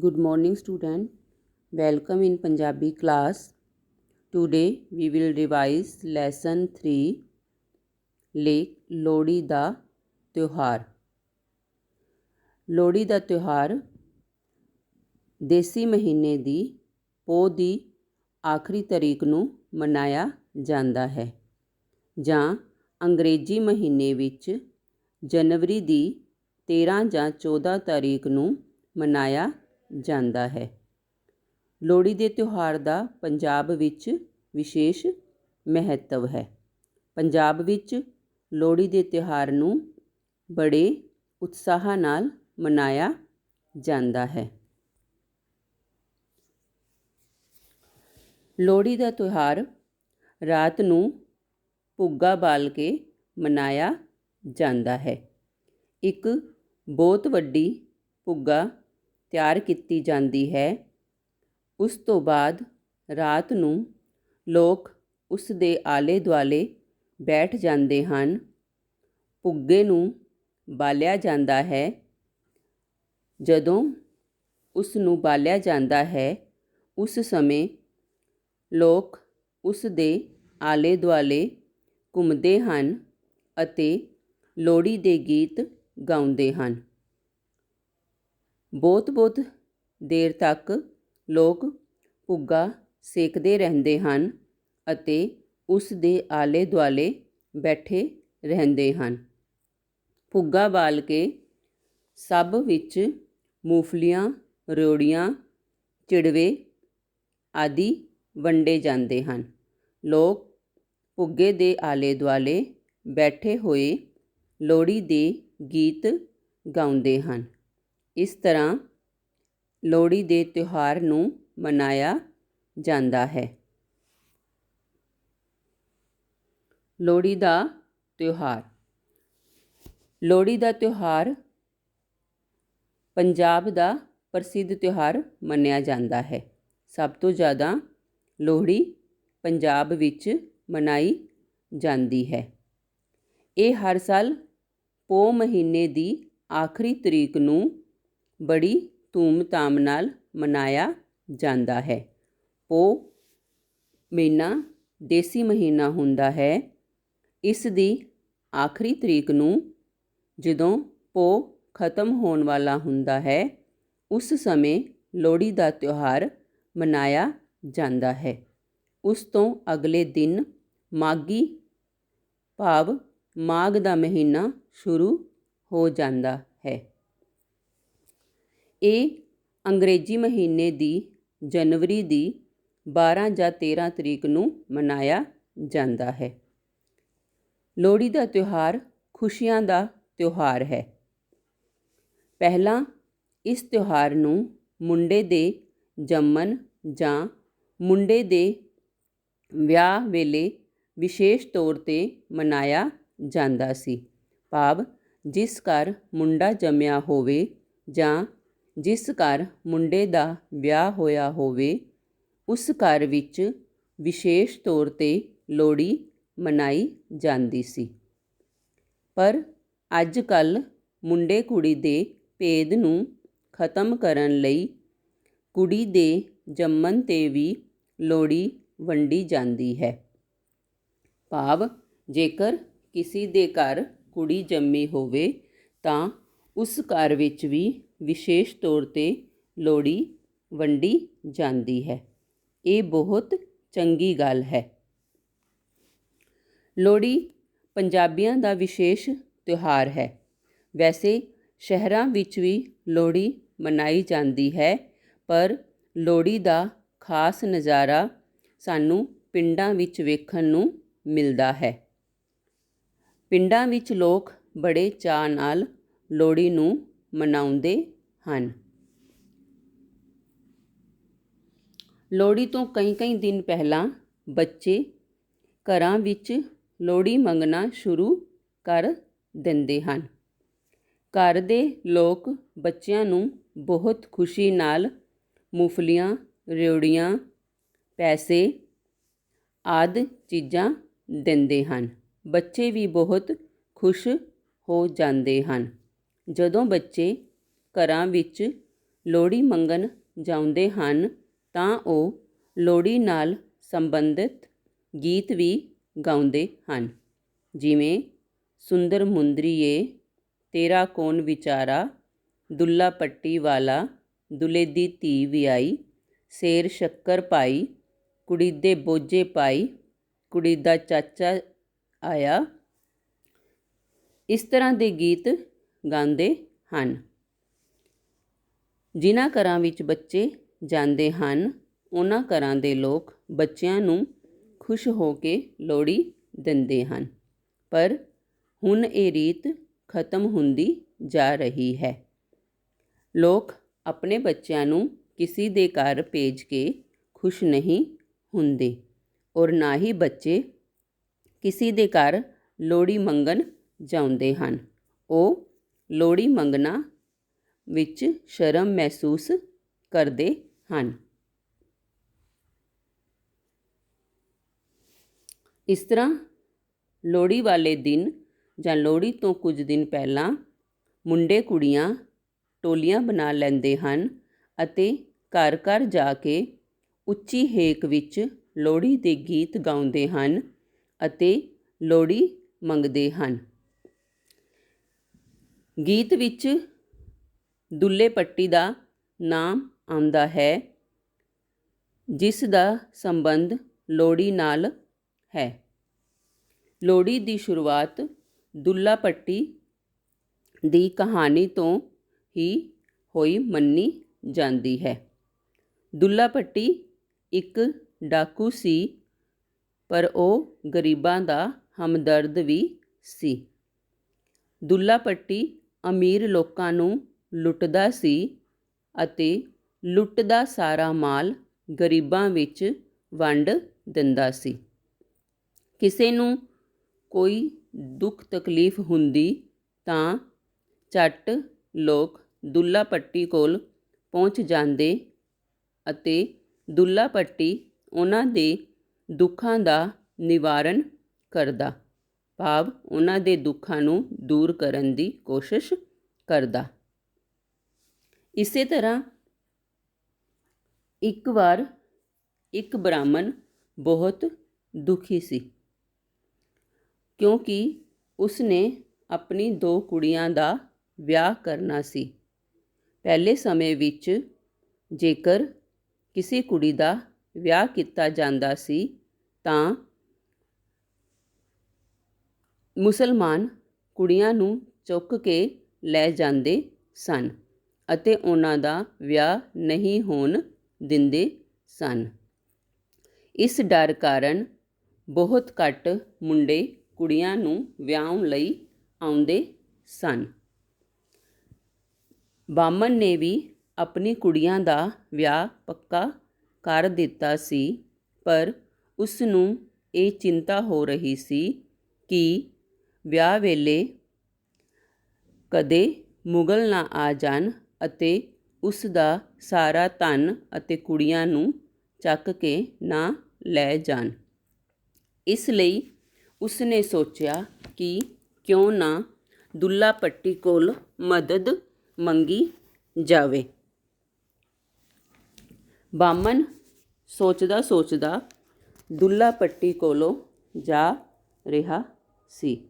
Good morning, student. Welcome in Punjabi class. Today we will revise lesson 3 ਲੇ ਲੋਹੜੀ ਦਾ ਤਿਉਹਾਰ ਲੋਹੜੀ ਦਾ ਤਿਉਹਾਰ ਦੇਸੀ ਮਹੀਨੇ ਦੀ ਪੋਹ ਦੀ ਆਖਰੀ ਤਰੀਕ ਨੂੰ ਮਨਾਇਆ ਜਾਂਦਾ ਹੈ ਜਾਂ ਅੰਗਰੇਜ਼ੀ ਮਹੀਨੇ ਵਿੱਚ ਜਨਵਰੀ ਦੀ 13 ਜਾਂ 14 ਤਾਰੀਖ ਨੂੰ ਮਨਾਇਆ ਜਾਂਦਾ ਹੈ। ਲੋਹੜੀ ਦੇ ਤਿਉਹਾਰ ਦਾ ਪੰਜਾਬ ਵਿੱਚ ਵਿਸ਼ੇਸ਼ ਮਹੱਤਵ ਹੈ। ਪੰਜਾਬ ਵਿੱਚ ਲੋਹੜੀ ਦੇ ਤਿਉਹਾਰ ਨੂੰ ਬੜੇ ਉਤਸ਼ਾਹ ਨਾਲ ਮਨਾਇਆ ਜਾਂਦਾ ਹੈ। ਲੋਹੜੀ ਦਾ ਤਿਉਹਾਰ ਰਾਤ ਨੂੰ ਭੁੱਗਾ ਬਾਲ ਕੇ ਮਨਾਇਆ ਜਾਂਦਾ ਹੈ। ਇੱਕ ਬਹੁਤ ਵੱਡੀ ਭੁੱਗਾ ਤਿਆਰ ਕੀਤੀ ਜਾਂਦੀ ਹੈ। ਉਸ ਤੋਂ ਬਾਅਦ ਰਾਤ ਨੂੰ ਲੋਕ ਉਸ ਦੇ ਆਲੇ ਦੁਆਲੇ ਬੈਠ ਜਾਂਦੇ ਹਨ। ਭੁੱਗੇ ਨੂੰ ਬਾਲਿਆ ਜਾਂਦਾ ਹੈ। ਜਦੋਂ ਉਸ ਨੂੰ ਬਾਲਿਆ ਜਾਂਦਾ ਹੈ, ਉਸ ਸਮੇਂ ਲੋਕ ਉਸ ਦੇ ਆਲੇ ਦੁਆਲੇ ਘੁੰਮਦੇ ਹਨ ਅਤੇ ਲੋਹੜੀ ਦੇ ਗੀਤ ਗਾਉਂਦੇ ਹਨ। ਬਹੁਤ ਬਹੁਤ ਦੇਰ ਤੱਕ ਲੋਕ ਭੁੱਗਾ ਸੇਕਦੇ ਰਹਿੰਦੇ ਹਨ ਅਤੇ ਉਸ ਦੇ ਆਲੇ ਦੁਆਲੇ ਬੈਠੇ ਰਹਿੰਦੇ ਹਨ। ਭੁੱਗਾ ਬਾਲ ਕੇ ਸਭ ਵਿੱਚ ਮੂੰਗਫਲੀਆਂ ਰਿਉੜੀਆਂ ਚਿੜਵੇ ਆਦਿ ਵੰਡੇ ਜਾਂਦੇ ਹਨ। ਲੋਕ ਭੁੱਗੇ ਦੇ ਆਲੇ ਦੁਆਲੇ ਬੈਠੇ ਹੋਏ ਲੋਹੜੀ ਦੇ ਗੀਤ ਗਾਉਂਦੇ ਹਨ। ਇਸ ਤਰ੍ਹਾਂ ਲੋਹੜੀ ਦੇ ਤਿਉਹਾਰ ਨੂੰ ਮਨਾਇਆ ਜਾਂਦਾ ਹੈ। ਲੋਹੜੀ ਦਾ ਤਿਉਹਾਰ। ਲੋਹੜੀ ਦਾ ਤਿਉਹਾਰ ਪੰਜਾਬ ਦਾ ਪ੍ਰਸਿੱਧ ਤਿਉਹਾਰ ਮੰਨਿਆ ਜਾਂਦਾ ਹੈ। ਸਭ ਤੋਂ ਜ਼ਿਆਦਾ ਲੋਹੜੀ ਪੰਜਾਬ ਵਿੱਚ ਮਨਾਈ ਜਾਂਦੀ ਹੈ। ਇਹ ਹਰ ਸਾਲ ਪੋਹ ਮਹੀਨੇ ਦੀ ਆਖਰੀ ਤਰੀਕ ਨੂੰ ਬੜੀ ਧੂਮਧਾਮ ਨਾਲ ਮਨਾਇਆ ਜਾਂਦਾ ਹੈ। ਪੋਹ ਮਹੀਨਾ ਦੇਸੀ ਮਹੀਨਾ ਹੁੰਦਾ ਹੈ। ਇਸ ਦੀ ਆਖਰੀ ਤਰੀਕ ਨੂੰ ਜਦੋਂ ਪੋਹ ਖਤਮ ਹੋਣ ਵਾਲਾ ਹੁੰਦਾ ਹੈ, ਉਸ ਸਮੇਂ ਲੋਹੜੀ ਦਾ ਤਿਉਹਾਰ ਮਨਾਇਆ ਜਾਂਦਾ ਹੈ। ਉਸ ਤੋਂ ਅਗਲੇ ਦਿਨ ਮਾਘੀ ਭਾਵ ਮਾਘ ਦਾ ਮਹੀਨਾ ਸ਼ੁਰੂ ਹੋ ਜਾਂਦਾ ਹੈ। ਇਹ ਅੰਗਰੇਜ਼ੀ ਮਹੀਨੇ ਦੀ ਜਨਵਰੀ ਦੀ 12 ਜਾਂ 13 ਤਰੀਕ ਨੂੰ ਮਨਾਇਆ ਜਾਂਦਾ ਹੈ। ਲੋਹੜੀ ਦਾ ਤਿਉਹਾਰ ਖੁਸ਼ੀਆਂ ਦਾ ਤਿਉਹਾਰ ਹੈ। ਪਹਿਲਾਂ ਇਸ ਤਿਉਹਾਰ ਨੂੰ ਮੁੰਡੇ ਦੇ ਜੰਮਣ ਜਾਂ ਮੁੰਡੇ ਦੇ ਵਿਆਹ ਵੇਲੇ ਵਿਸ਼ੇਸ਼ ਤੌਰ ਤੇ ਮਨਾਇਆ ਜਾਂਦਾ ਸੀ। ਭਾਵ ਜਿਸ ਘਰ ਮੁੰਡਾ ਜੰਮਿਆ ਹੋਵੇ ਜਾਂ ਜਿਸ ਘਰ ਮੁੰਡੇ ਦਾ ਵਿਆਹ ਹੋਇਆ ਹੋਵੇ, ਉਸ ਘਰ ਵਿੱਚ ਵਿਸ਼ੇਸ਼ ਤੌਰ ਤੇ ਲੋਹੜੀ ਮਨਾਈ ਜਾਂਦੀ ਸੀ। ਪਰ ਅੱਜ ਕੱਲ ਮੁੰਡੇ ਕੁੜੀ ਦੇ ਭੇਦ ਨੂੰ ਖਤਮ ਕਰਨ ਲਈ ਕੁੜੀ ਦੇ ਜੰਮਣ ਤੇ ਵੀ ਲੋਹੜੀ ਵੰਡੀ ਜਾਂਦੀ ਹੈ। ਭਾਵ, ਜੇਕਰ ਕਿਸੇ ਦੇ ਘਰ ਕੁੜੀ ਜੰਮੀ ਹੋਵੇ, ਤਾਂ ਉਸ ਘਰ ਵਿੱਚ ਵੀ ਵਿਸ਼ੇਸ਼ ਤੌਰ ਤੇ ਲੋਹੜੀ ਵੰਡੀ ਜਾਂਦੀ ਹੈ। ਇਹ ਬਹੁਤ ਚੰਗੀ ਗੱਲ ਹੈ। ਲੋਹੜੀ ਪੰਜਾਬੀਆਂ ਦਾ ਵਿਸ਼ੇਸ਼ ਤਿਉਹਾਰ ਹੈ। ਵੈਸੇ ਸ਼ਹਿਰਾਂ ਵਿੱਚ ਵੀ ਲੋਹੜੀ ਮਨਾਈ ਜਾਂਦੀ ਹੈ, ਪਰ ਲੋਹੜੀ ਦਾ ਖਾਸ ਨਜ਼ਾਰਾ ਸਾਨੂੰ ਪਿੰਡਾਂ ਵਿੱਚ ਵੇਖਣ ਨੂੰ ਮਿਲਦਾ ਹੈ। ਪਿੰਡਾਂ ਵਿੱਚ ਲੋਕ ਬੜੇ ਚਾਅ ਨਾਲ ਲੋਹੜੀ ਨੂੰ ਮਨਾਉਂਦੇ ਹਨ। ਲੋਹੜੀ ਤੋਂ ਕਈ ਕਈ ਦਿਨ ਪਹਿਲਾਂ ਬੱਚੇ ਘਰਾਂ ਵਿੱਚ ਲੋਹੜੀ ਮੰਗਣਾ ਸ਼ੁਰੂ ਕਰ ਦਿੰਦੇ ਹਨ। ਘਰ ਦੇ ਲੋਕ ਬੱਚਿਆਂ ਨੂੰ ਬਹੁਤ ਖੁਸ਼ੀ ਨਾਲ ਮੂੰਗਫਲੀਆਂ ਰਿਉੜੀਆਂ ਪੈਸੇ ਆਦਿ ਚੀਜ਼ਾਂ ਦਿੰਦੇ ਹਨ। ਬੱਚੇ ਵੀ ਬਹੁਤ ਖੁਸ਼ ਹੋ ਜਾਂਦੇ ਹਨ। ਜਦੋਂ ਬੱਚੇ ਘਰਾਂ ਵਿੱਚ ਲੋਹੜੀ ਮੰਗਣ ਜਾਂਦੇ ਹਨ ਤਾਂ ਉਹ ਲੋਹੜੀ ਨਾਲ ਸੰਬੰਧਿਤ ਗੀਤ ਵੀ ਗਾਉਂਦੇ ਹਨ। ਜਿਵੇਂ, ਸੁੰਦਰ ਮੁੰਦਰੀਏ, ਤੇਰਾ ਕੌਣ ਵਿਚਾਰਾ? ਦੁੱਲਾ ਪੱਟੀ ਵਾਲਾ, ਦੁਲੇ ਦੀ ਧੀ ਵਿਆਈ ਸ਼ੇਰ ਸ਼ੱਕਰ ਪਾਈ, ਕੁੜੀ ਦੇ ਬੋਝੇ ਪਾਈ, ਕੁੜੀ ਦਾ ਚਾਚਾ ਆਇਆ। ਇਸ ਤਰ੍ਹਾਂ ਦੇ ਗੀਤ ਗਾਉਂਦੇ ਹਨ। ਜਿਨ੍ਹਾਂ ਘਰਾਂ ਵਿੱਚ ਬੱਚੇ ਜਾਂਦੇ ਹਨ, ਉਹਨਾਂ ਘਰਾਂ ਦੇ ਲੋਕ ਬੱਚਿਆਂ ਨੂੰ ਖੁਸ਼ ਹੋ ਕੇ ਲੋਹੜੀ ਦਿੰਦੇ ਹਨ। ਪਰ ਹੁਣ ਇਹ ਰੀਤ ਖਤਮ ਹੁੰਦੀ ਜਾ ਰਹੀ ਹੈ। ਲੋਕ ਆਪਣੇ ਬੱਚਿਆਂ ਨੂੰ ਕਿਸੇ ਦੇ ਘਰ ਭੇਜ ਕੇ ਖੁਸ਼ ਨਹੀਂ ਹੁੰਦੇ ਔਰ ਨਾ ਹੀ ਬੱਚੇ ਕਿਸੇ ਦੇ ਘਰ ਲੋਹੜੀ ਮੰਗਣ ਜਾਂਦੇ ਹਨ। ਉਹ ਲੋਹੜੀ ਮੰਗਣਾ ਵਿੱਚ ਸ਼ਰਮ ਮਹਿਸੂਸ ਕਰਦੇ ਹਨ। ਇਸ ਤਰ੍ਹਾਂ ਲੋਹੜੀ ਵਾਲੇ ਦਿਨ ਜਾਂ ਲੋਹੜੀ ਤੋਂ ਕੁਝ ਦਿਨ ਪਹਿਲਾਂ ਮੁੰਡੇ ਕੁੜੀਆਂ ਟੋਲੀਆਂ ਬਣਾ ਲੈਂਦੇ ਹਨ ਅਤੇ ਘਰ ਘਰ ਜਾ ਕੇ ਉੱਚੀ ਹੇਕ ਵਿੱਚ ਲੋਹੜੀ ਦੇ ਗੀਤ ਗਾਉਂਦੇ ਹਨ ਅਤੇ ਲੋਹੜੀ ਮੰਗਦੇ ਹਨ। ਗੀਤ ਵਿੱਚ ਦੁੱਲੇ ਪੱਟੀ ਦਾ ਨਾਮ ਆਉਂਦਾ ਹੈ, ਜਿਸ ਦਾ ਸੰਬੰਧ ਲੋਹੜੀ ਨਾਲ ਹੈ। ਲੋਹੜੀ ਦੀ ਸ਼ੁਰੂਆਤ ਦੁੱਲਾ ਪੱਟੀ ਦੀ ਕਹਾਣੀ ਤੋਂ ਹੀ ਹੋਈ ਮੰਨੀ ਜਾਂਦੀ ਹੈ। ਦੁੱਲਾ ਪੱਟੀ ਇੱਕ ਡਾਕੂ ਸੀ, ਪਰ ਉਹ ਗਰੀਬਾਂ ਦਾ ਹਮਦਰਦ ਵੀ ਸੀ। ਦੁੱਲਾ ਪੱਟੀ ਅਮੀਰ ਲੋਕਾਂ ਨੂੰ ਲੁੱਟਦਾ ਸੀ ਅਤੇ ਲੁੱਟ ਦਾ ਸਾਰਾ ਮਾਲ ਗਰੀਬਾਂ ਵਿੱਚ ਵੰਡ ਦਿੰਦਾ ਸੀ। ਕਿਸੇ ਨੂੰ ਕੋਈ ਦੁੱਖ ਤਕਲੀਫ ਹੁੰਦੀ ਤਾਂ ਝੱਟ ਲੋਕ ਦੁੱਲਾ ਪੱਟੀ ਕੋਲ ਪਹੁੰਚ ਜਾਂਦੇ ਅਤੇ ਦੁੱਲਾ ਪੱਟੀ ਉਹਨਾਂ ਦੇ ਦੁੱਖਾਂ ਦਾ ਨਿਵਾਰਨ ਕਰਦਾ। ਭਾਵ ਉਹਨਾਂ ਦੇ ਦੁੱਖਾਂ ਨੂੰ ਦੂਰ ਕਰਨ ਦੀ ਕੋਸ਼ਿਸ਼ ਕਰਦਾ। ਇਸੇ ਤਰ੍ਹਾਂ ਇੱਕ ਵਾਰ ਇੱਕ ਬ੍ਰਾਹਮਣ ਬਹੁਤ ਦੁਖੀ ਸੀ ਕਿਉਂਕਿ ਉਸਨੇ ਆਪਣੀ ਦੋ ਕੁੜੀਆਂ ਦਾ ਵਿਆਹ ਕਰਨਾ ਸੀ। ਪਹਿਲੇ ਸਮੇਂ ਵਿੱਚ ਜੇਕਰ ਕਿਸੇ ਕੁੜੀ ਦਾ ਵਿਆਹ ਕੀਤਾ ਜਾਂਦਾ ਸੀ ਤਾਂ ਮੁਸਲਮਾਨ ਕੁੜੀਆਂ ਨੂੰ ਚੁੱਕ ਕੇ ਲੈ ਜਾਂਦੇ ਸਨ ਅਤੇ ਉਹਨਾਂ ਦਾ ਵਿਆਹ ਨਹੀਂ ਹੋਣ ਦਿੰਦੇ ਸਨ। ਇਸ ਡਰ ਕਾਰਨ ਬਹੁਤ ਘੱਟ ਮੁੰਡੇ ਕੁੜੀਆਂ ਨੂੰ ਵਿਆਹਣ ਲਈ ਆਉਂਦੇ ਸਨ। ਬਾਮਨ ਨੇ ਵੀ ਆਪਣੀ ਕੁੜੀਆਂ ਦਾ ਵਿਆਹ ਪੱਕਾ ਕਰ ਦਿੱਤਾ ਸੀ, ਪਰ ਉਸ ਨੂੰ ਇਹ ਚਿੰਤਾ ਹੋ ਰਹੀ ਸੀ ਕਿ ਵਿਆਹ ਵੇਲੇ ਕਦੇ ਮੁਗਲ ਨਾ ਆ ਜਾਣ ਅਤੇ ਉਸ ਦਾ ਸਾਰਾ ਧਨ ਅਤੇ ਕੁੜੀਆਂ ਨੂੰ ਚੱਕ ਕੇ ਨਾ ਲੈ ਜਾਣ। ਇਸ ਲਈ ਉਸ ਨੇ ਸੋਚਿਆ ਕਿ ਕਿਉਂ ਨਾ ਦੁੱਲਾ ਪੱਟੀ ਕੋਲ ਮਦਦ ਮੰਗੀ ਜਾਵੇ। ਬਾਮਨ ਸੋਚਦਾ ਸੋਚਦਾ ਦੁੱਲਾ ਪੱਟੀ ਕੋਲੋਂ ਜਾ ਰਿਹਾ ਸੀ।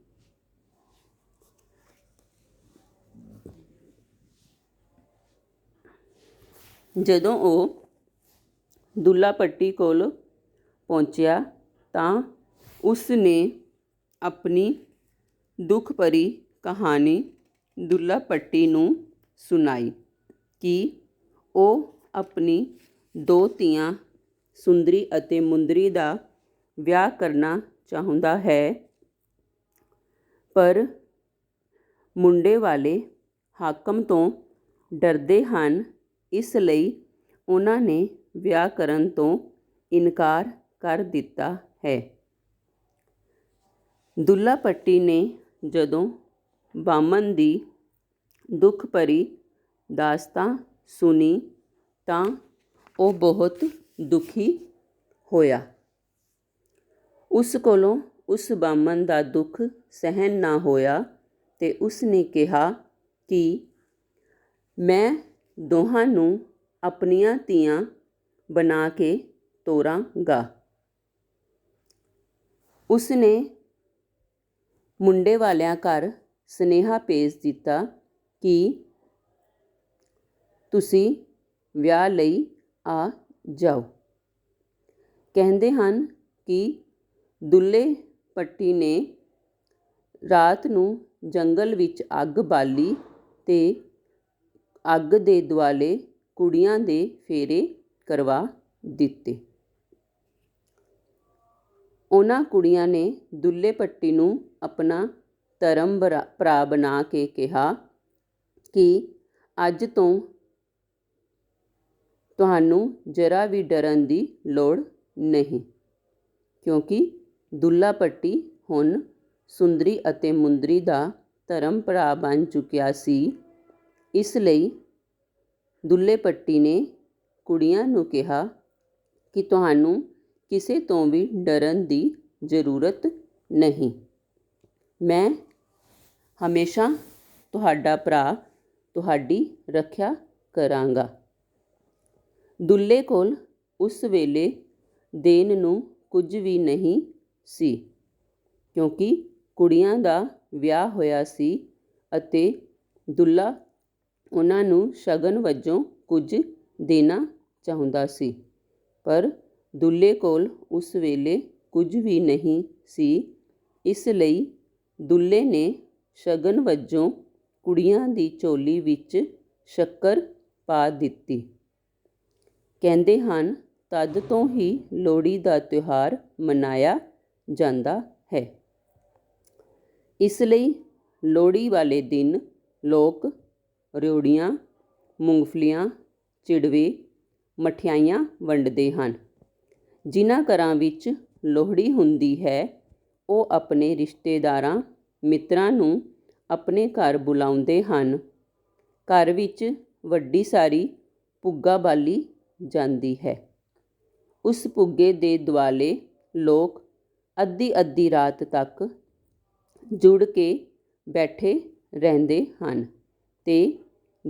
ਜਦੋਂ ਉਹ ਦੁੱਲਾ ਭੱਟੀ ਕੋਲ ਪਹੁੰਚਿਆ ਤਾਂ ਉਸ ਨੇ ਆਪਣੀ ਦੁੱਖ ਭਰੀ ਕਹਾਣੀ ਦੁੱਲਾ ਭੱਟੀ ਨੂੰ ਸੁਣਾਈ ਕਿ ਉਹ ਆਪਣੀ ਦੋ ਧੀਆਂ ਸੁੰਦਰੀ ਅਤੇ ਮੁੰਦਰੀ ਦਾ ਵਿਆਹ ਕਰਨਾ ਚਾਹੁੰਦਾ ਹੈ। ਪਰ ਮੁੰਡੇ ਵਾਲੇ ਹਾਕਮ ਤੋਂ ਡਰਦੇ ਹਨ ਇਸ ਲਈ ਉਹਨਾਂ ਨੇ ਵਿਆਹ ਕਰਨ ਤੋਂ ਇਨਕਾਰ ਕਰ ਦਿੱਤਾ ਹੈ। ਦੁੱਲਾ ਭੱਟੀ ਨੇ ਜਦੋਂ ਬਾਮਨ ਦੀ ਦੁੱਖ ਭਰੀ ਦਾਸਤਾਂ ਸੁਣੀ ਤਾਂ ਉਹ ਬਹੁਤ ਦੁਖੀ ਹੋਇਆ। ਉਸ ਕੋਲੋਂ ਉਸ ਬਾਮਨ ਦਾ ਦੁੱਖ ਸਹਿਨ ਨਾ ਹੋਇਆ ਤੇ ਉਸ ਨੇ ਕਿਹਾ ਕਿ ਮੈਂ ਦੋਹਾਂ ਨੂੰ ਆਪਣੀਆਂ ਧੀਆਂ ਬਣਾ ਕੇ ਤੋਰਾਂਗਾ। ਉਸ ਨੇ ਮੁੰਡੇ ਵਾਲਿਆਂ ਘਰ ਸੁਨੇਹਾ ਭੇਜ ਦਿੱਤਾ ਕਿ ਤੁਸੀਂ ਵਿਆਹ ਲਈ ਆ ਜਾਓ। ਕਹਿੰਦੇ ਹਨ ਕਿ ਦੁੱਲੇ ਪੱਟੀ ਨੇ ਰਾਤ ਨੂੰ ਜੰਗਲ ਵਿੱਚ ਅੱਗ ਬਾਲੀ ਤੇ ਅੱਗ ਦੇ ਦੁਆਲੇ ਕੁੜੀਆਂ ਦੇ ਫੇਰੇ ਕਰਵਾ ਦਿੱਤੇ। ਉਹਨਾਂ ਕੁੜੀਆਂ ਨੇ ਦੁੱਲੇ ਪੱਟੀ ਨੂੰ ਆਪਣਾ ਧਰਮ ਭਰਾ ਭਰਾ ਬਣਾ ਕੇ ਕਿਹਾ ਕਿ ਅੱਜ ਤੋਂ ਤੁਹਾਨੂੰ ਜਰਾ ਵੀ ਡਰਨ ਦੀ ਲੋੜ ਨਹੀਂ, ਕਿਉਂਕਿ ਦੁੱਲਾ ਪੱਟੀ ਹੁਣ ਸੁੰਦਰੀ ਅਤੇ ਮੁੰਦਰੀ ਦਾ ਧਰਮ ਭਰਾ ਬਣ ਚੁੱਕਿਆ ਸੀ। ਇਸ ਲਈ ਦੁੱਲੇ ਪੱਟੀ ਨੇ ਕੁੜੀਆਂ ਨੂੰ ਕਿਹਾ ਕਿ ਤੁਹਾਨੂੰ ਕਿਸੇ ਤੋਂ ਵੀ ਡਰਨ ਦੀ ਜ਼ਰੂਰਤ ਨਹੀਂ। ਮੈਂ ਹਮੇਸ਼ਾ ਤੁਹਾਡਾ ਭਰਾ, ਤੁਹਾਡੀ ਰੱਖਿਆ ਕਰਾਂਗਾ। ਦੁੱਲੇ ਕੋਲ ਉਸ ਵੇਲੇ ਦੇਣ ਨੂੰ ਕੁਝ ਵੀ ਨਹੀਂ ਸੀ, ਕਿਉਂਕਿ ਕੁੜੀਆਂ ਦਾ ਵਿਆਹ ਹੋਇਆ ਸੀ ਅਤੇ ਦੁੱਲਾ ਉਹਨਾਂ ਨੂੰ ਸ਼ਗਨ ਵਜੋਂ ਕੁਝ ਦੇਣਾ ਚਾਹੁੰਦਾ ਸੀ। ਪਰ ਦੁੱਲੇ ਕੋਲ ਉਸ ਵੇਲੇ ਕੁਝ ਵੀ ਨਹੀਂ ਸੀ। ਇਸ ਲਈ ਦੁੱਲੇ ਨੇ ਸ਼ਗਨ ਵਜੋਂ ਕੁੜੀਆਂ ਦੀ ਝੋਲੀ ਵਿੱਚ ਸ਼ੱਕਰ ਪਾ ਦਿੱਤੀ। ਕਹਿੰਦੇ ਹਨ, ਤਦ ਤੋਂ ਹੀ ਲੋਹੜੀ ਦਾ ਤਿਉਹਾਰ ਮਨਾਇਆ ਜਾਂਦਾ ਹੈ। ਇਸ ਲਈ ਲੋਹੜੀ ਵਾਲੇ ਦਿਨ ਲੋਕ ਰਿਉੜੀਆਂ ਮੂੰਗਫਲੀਆਂ, ਚਿੜਵੇ, ਮਠਿਆਈਆਂ ਵੰਡਦੇ ਹਨ। ਜਿਨ੍ਹਾਂ ਘਰਾਂ ਵਿੱਚ ਲੋਹੜੀ ਹੁੰਦੀ ਹੈ, ਉਹ ਆਪਣੇ ਰਿਸ਼ਤੇਦਾਰਾਂ, ਮਿੱਤਰਾਂ ਨੂੰ ਆਪਣੇ ਘਰ ਬੁਲਾਉਂਦੇ ਹਨ। ਘਰ ਵਿੱਚ ਵੱਡੀ ਸਾਰੀ ਪੁੱਗਾ ਬਾਲੀ ਜਾਂਦੀ ਹੈ। ਉਸ ਪੁੱਗੇ ਦੇ ਦੁਆਲੇ ਲੋਕ ਅੱਧੀ ਅੱਧੀ ਰਾਤ ਤੱਕ ਜੁੜ ਕੇ ਬੈਠੇ ਰਹਿੰਦੇ ਹਨ ਤੇ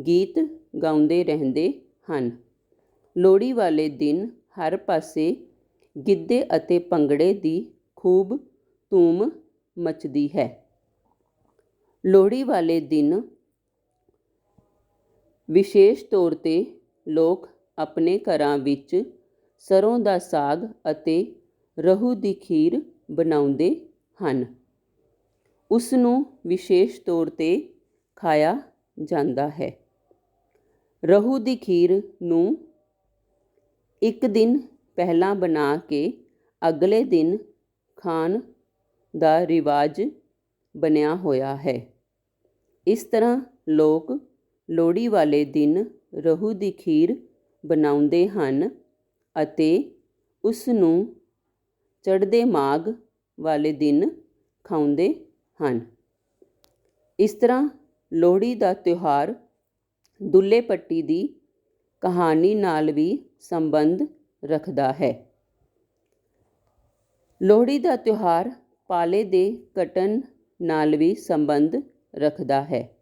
ਗੀਤ ਗਾਉਂਦੇ ਰਹਿੰਦੇ ਹਨ। ਲੋਹੜੀ ਵਾਲੇ ਦਿਨ ਹਰ ਪਾਸੇ ਗਿੱਧੇ ਅਤੇ ਭੰਗੜੇ ਦੀ ਖੂਬ ਧੂਮ ਮਚਦੀ ਹੈ। ਲੋਹੜੀ ਵਾਲੇ ਦਿਨ ਵਿਸ਼ੇਸ਼ ਤੌਰ ਤੇ ਲੋਕ ਆਪਣੇ ਘਰਾਂ ਵਿੱਚ ਸਰੋਂ ਦਾ ਸਾਗ ਅਤੇ ਰਹੂ ਦੀ ਖੀਰ ਬਣਾਉਂਦੇ ਹਨ। ਉਸ ਨੂੰ ਵਿਸ਼ੇਸ਼ ਤੌਰ ਤੇ ਖਾਇਆ ਜਾਂਦਾ ਹੈ। ਰਹੂ ਦੀ ਖੀਰ ਨੂੰ ਇੱਕ ਦਿਨ ਪਹਿਲਾਂ ਬਣਾ ਕੇ ਅਗਲੇ ਦਿਨ ਖਾਣ ਦਾ ਰਿਵਾਜ ਬਣਿਆ ਹੋਇਆ ਹੈ। ਇਸ ਤਰ੍ਹਾਂ ਲੋਕ ਲੋਹੜੀ ਵਾਲੇ ਦਿਨ ਰਹੂ ਦੀ ਖੀਰ ਬਣਾਉਂਦੇ ਹਨ ਅਤੇ ਉਸ ਨੂੰ ਚੜ੍ਹਦੇ ਮਾਘ ਵਾਲੇ ਦਿਨ ਖਾਉਂਦੇ ਹਨ। ਇਸ ਤਰ੍ਹਾਂ ਲੋਹੜੀ ਦਾ ਤਿਉਹਾਰ ਦੁੱਲੇ ਪੱਟੀ ਦੀ ਕਹਾਣੀ ਨਾਲ ਵੀ ਸੰਬੰਧ ਰੱਖਦਾ ਹੈ। ਲੋਹੜੀ ਦਾ ਤਿਉਹਾਰ ਪਾਲੇ ਦੇ ਕਟਨ ਨਾਲ ਵੀ ਸੰਬੰਧ ਰੱਖਦਾ ਹੈ।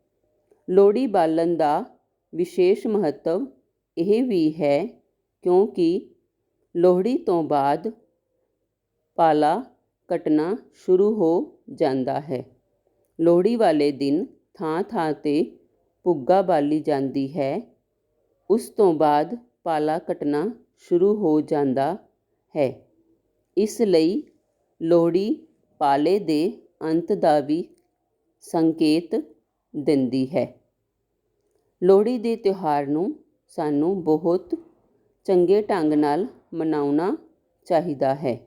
ਲੋਹੜੀ ਬਾਲਣ ਦਾ ਵਿਸ਼ੇਸ਼ ਮਹੱਤਵ ਇਹ ਵੀ ਹੈ ਕਿਉਂਕਿ ਲੋਹੜੀ ਤੋਂ ਬਾਅਦ ਪਾਲਾ ਕਟਣਾ ਸ਼ੁਰੂ ਹੋ ਜਾਂਦਾ ਹੈ। ਲੋਹੜੀ ਵਾਲੇ ਦਿਨ ਥਾਂ ਥਾਂ ਤੇ ਭੁੱਗਾ ਬਾਲੀ ਜਾਂਦੀ ਹੈ। ਉਸ ਤੋਂ ਬਾਅਦ ਪਾਲਾ ਕੱਟਣਾ ਸ਼ੁਰੂ ਹੋ ਜਾਂਦਾ ਹੈ। ਇਸ ਲਈ ਲੋਹੜੀ ਪਾਲੇ ਦੇ ਅੰਤ ਦਾ ਵੀ ਸੰਕੇਤ ਦਿੰਦੀ ਹੈ। ਲੋਹੜੀ ਦੇ ਤਿਉਹਾਰ ਨੂੰ ਸਾਨੂੰ ਬਹੁਤ ਚੰਗੇ ਢੰਗ ਨਾਲ ਮਨਾਉਣਾ ਚਾਹੀਦਾ ਹੈ।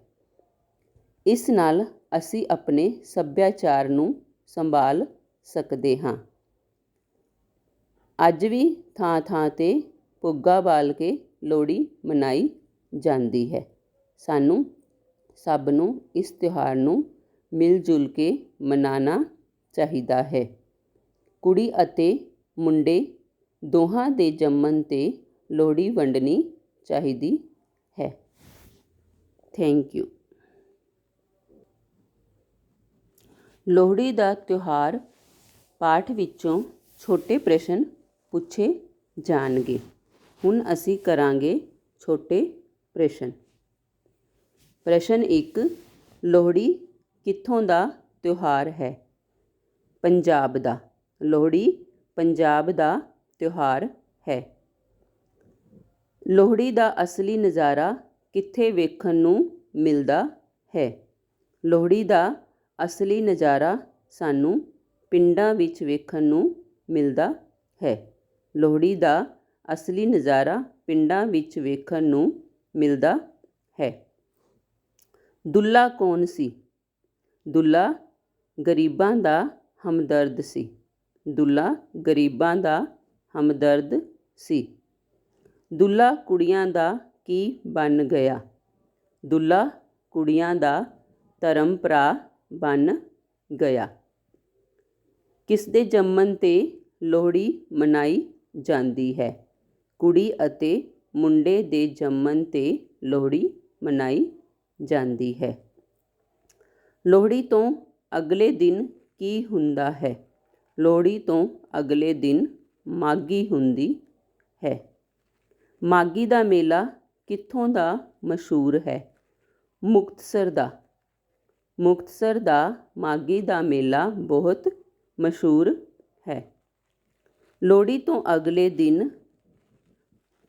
ਇਸ ਨਾਲ ਅਸੀਂ ਆਪਣੇ ਸੱਭਿਆਚਾਰ ਨੂੰ ਸੰਭਾਲ ਸਕਦੇ ਹਾਂ। ਅੱਜ ਵੀ ਥਾਂ ਥਾਂ ਤੇ ਪੁੱਗਾ ਬਾਲ ਕੇ ਲੋਹੜੀ ਮਨਾਈ ਜਾਂਦੀ ਹੈ। ਸਾਨੂੰ ਸਭ ਨੂੰ ਇਸ ਤਿਉਹਾਰ ਨੂੰ ਮਿਲ ਜੁਲ ਕੇ ਮਨਾਉਣਾ ਚਾਹੀਦਾ ਹੈ। ਕੁੜੀ ਅਤੇ ਮੁੰਡੇ ਦੋਹਾਂ ਦੇ ਜੰਮਣ ਤੇ ਲੋਹੜੀ ਵੰਡਣੀ ਚਾਹੀਦੀ ਹੈ। ਥੈਂਕ ਯੂ ਲੋਹੜੀ ਦਾ ਤਿਉਹਾਰ ਪਾਠ ਵਿੱਚੋਂ ਛੋਟੇ ਪ੍ਰਸ਼ਨ ਪੁੱਛੇ ਜਾਣਗੇ। ਹੁਣ ਅਸੀਂ ਕਰਾਂਗੇ ਛੋਟੇ ਪ੍ਰਸ਼ਨ। ਪ੍ਰਸ਼ਨ 1 ਲੋਹੜੀ ਕਿੱਥੋਂ ਦਾ ਤਿਉਹਾਰ ਹੈ? ਪੰਜਾਬ ਦਾ। ਲੋਹੜੀ ਪੰਜਾਬ ਦਾ ਤਿਉਹਾਰ ਹੈ। ਲੋਹੜੀ ਦਾ ਅਸਲੀ ਨਜ਼ਾਰਾ ਕਿੱਥੇ ਵੇਖਣ ਨੂੰ ਮਿਲਦਾ ਹੈ? ਲੋਹੜੀ ਦਾ ਅਸਲੀ ਨਜ਼ਾਰਾ ਸਾਨੂੰ ਪਿੰਡਾਂ ਵਿੱਚ ਵੇਖਣ ਨੂੰ ਮਿਲਦਾ ਹੈ। ਲੋਹੜੀ ਦਾ ਅਸਲੀ ਨਜ਼ਾਰਾ ਪਿੰਡਾਂ ਵਿੱਚ ਵੇਖਣ ਨੂੰ ਮਿਲਦਾ ਹੈ। ਦੁੱਲਾ ਕੌਣ ਸੀ? ਦੁੱਲਾ ਗਰੀਬਾਂ ਦਾ ਹਮਦਰਦ ਸੀ। ਦੁੱਲਾ ਗਰੀਬਾਂ ਦਾ ਹਮਦਰਦ ਸੀ। ਦੁੱਲਾ ਕੁੜੀਆਂ ਦਾ ਕੀ ਬਣ ਗਿਆ? ਦੁੱਲਾ ਕੁੜੀਆਂ ਦਾ ਧਰਮ ਭਰਾ ਬਣ ਗਿਆ। ਕਿਸ ਦੇ ਜੰਮਣ ਤੇ ਲੋਹੜੀ ਮਨਾਈ ਜਾਂਦੀ ਹੈ। ਕੁੜੀ ਅਤੇ ਮੁੰਡੇ ਦੇ ਜੰਮਣ ਤੇ ਲੋਹੜੀ ਮਨਾਈ ਜਾਂਦੀ ਹੈ। ਲੋਹੜੀ ਤੋਂ ਅਗਲੇ ਦਿਨ ਕੀ ਹੁੰਦਾ ਹੈ? ਲੋਹੜੀ ਤੋਂ ਅਗਲੇ ਦਿਨ ਮਾਗੀ ਹੁੰਦੀ ਹੈ। ਮਾਗੀ ਦਾ ਮੇਲਾ ਕਿੱਥੋਂ ਦਾ ਮਸ਼ਹੂਰ ਹੈ? ਮੁਕਤਸਰ ਦਾ। ਮੁਕਤਸਰ ਦਾ ਮਾਗੀ ਦਾ ਮੇਲਾ ਬਹੁਤ ਮਸ਼ਹੂਰ ਹੈ। ਲੋਹੜੀ ਤੋਂ ਅਗਲੇ ਦਿਨ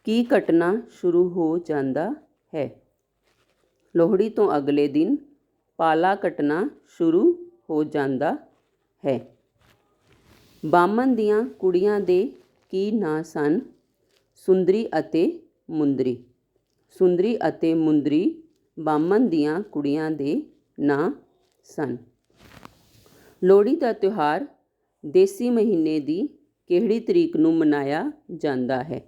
ਕੀ ਘਟਨਾ ਸ਼ੁਰੂ ਹੋ ਜਾਂਦਾ ਹੈ? ਲੋਹੜੀ ਤੋਂ ਅਗਲੇ ਦਿਨ ਪਾਲਾ ਘਟਨਾ ਸ਼ੁਰੂ ਹੋ ਜਾਂਦਾ ਹੈ। ਬਾਮਨ ਦੀਆਂ ਕੁੜੀਆਂ ਦੇ ਕੀ ਨਾਂ ਸਨ? ਸੁੰਦਰੀ ਅਤੇ ਮੁੰਦਰੀ। ਸੁੰਦਰੀ ਅਤੇ ਮੁੰਦਰੀ ਬਾਮਨ ਦੀਆਂ ਕੁੜੀਆਂ ਦੇ ਨਾਂ ਸਨ। ਲੋਹੜੀ ਦਾ ਤਿਉਹਾਰ ਦੇਸੀ ਮਹੀਨੇ ਦੀ ਕਿਹੜੀ ਤਰੀਕ ਨੂੰ ਮਨਾਇਆ ਜਾਂਦਾ ਹੈ?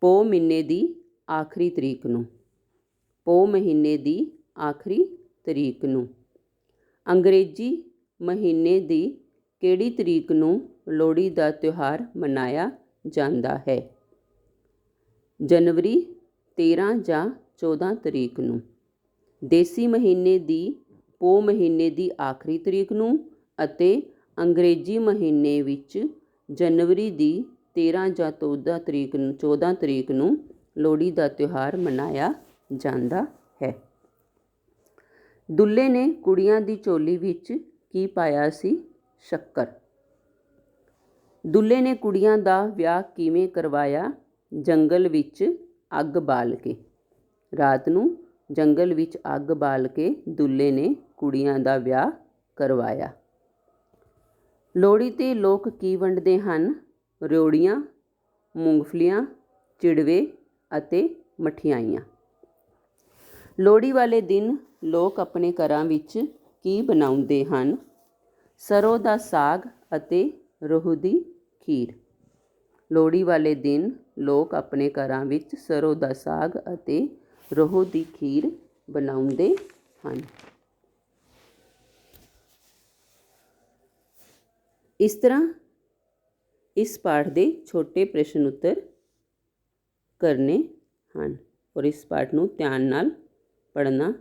ਪੋ ਮਹੀਨੇ ਦੀ ਆਖਰੀ ਤਰੀਕ ਨੂੰ। ਪੋ ਮਹੀਨੇ ਦੀ ਆਖਰੀ ਤਰੀਕ ਨੂੰ। ਅੰਗਰੇਜ਼ੀ ਮਹੀਨੇ ਦੀ ਕਿਹੜੀ ਤਰੀਕ ਨੂੰ ਲੋਹੜੀ ਦਾ ਤਿਉਹਾਰ ਮਨਾਇਆ ਜਾਂਦਾ ਹੈ? ਜਨਵਰੀ 13 ਜਾਂ 14 ਤਰੀਕ ਨੂੰ। ਦੇਸੀ ਮਹੀਨੇ ਦੀ ਪੋ ਮਹੀਨੇ ਦੀ ਆਖਰੀ ਤਰੀਕ ਨੂੰ ਅਤੇ ਅੰਗਰੇਜ਼ੀ ਮਹੀਨੇ ਵਿੱਚ ਜਨਵਰੀ ਦੀ 13 ਜਾਂ 14 ਤਰੀਕ ਨੂੰ 14 ਤਰੀਕ ਨੂੰ ਲੋਹੜੀ ਦਾ ਤਿਉਹਾਰ ਮਨਾਇਆ ਜਾਂਦਾ ਹੈ। ਦੁੱਲੇ ਨੇ ਕੁੜੀਆਂ ਦੀ ਚੋਲੀ ਵਿੱਚ ਕੀ ਪਾਇਆ ਸੀ? ਸ਼ੱਕਰ। ਦੁੱਲੇ ਨੇ ਕੁੜੀਆਂ ਦਾ ਵਿਆਹ ਕਿਵੇਂ ਕਰਵਾਇਆ? ਜੰਗਲ ਵਿੱਚ ਅੱਗ ਬਾਲ ਕੇ। ਰਾਤ ਨੂੰ ਜੰਗਲ ਵਿੱਚ ਅੱਗ ਬਾਲ ਕੇ ਦੁੱਲੇ ਨੇ ਕੁੜੀਆਂ ਦਾ ਵਿਆਹ ਕਰਵਾਇਆ। ਲੋਹੜੀ ਤੇ ਲੋਕ ਕੀ ਵੰਡਦੇ ਹਨ? ਰਿਓੜੀਆਂ ਮੂੰਗਫਲੀਆਂ, ਚਿੜਵੇ ਅਤੇ ਮਠਿਆਈਆਂ। ਲੋਹੜੀ ਵਾਲੇ ਦਿਨ ਲੋਕ ਆਪਣੇ ਘਰਾਂ ਵਿੱਚ ਕੀ ਬਣਾਉਂਦੇ ਹਨ? ਸਰ੍ਹੋਂ ਦਾ ਸਾਗ ਅਤੇ ਰੋਹ ਦੀ ਖੀਰ। ਲੋਹੜੀ ਵਾਲੇ ਦਿਨ ਲੋਕ ਆਪਣੇ ਘਰਾਂ ਵਿੱਚ ਸਰ੍ਹੋਂ ਦਾ ਸਾਗ ਅਤੇ ਰੋਹ ਦੀ ਖੀਰ ਬਣਾਉਂਦੇ ਹਨ। ਇਸ ਤਰ੍ਹਾਂ ਇਸ ਪਾਠ ਦੇ ਛੋਟੇ ਪ੍ਰਸ਼ਨ ਉੱਤਰ ਕਰਨੇ ਹਨ ਔਰ ਇਸ ਪਾਠ ਨੂੰ ਧਿਆਨ ਨਾਲ ਪੜ੍ਹਨਾ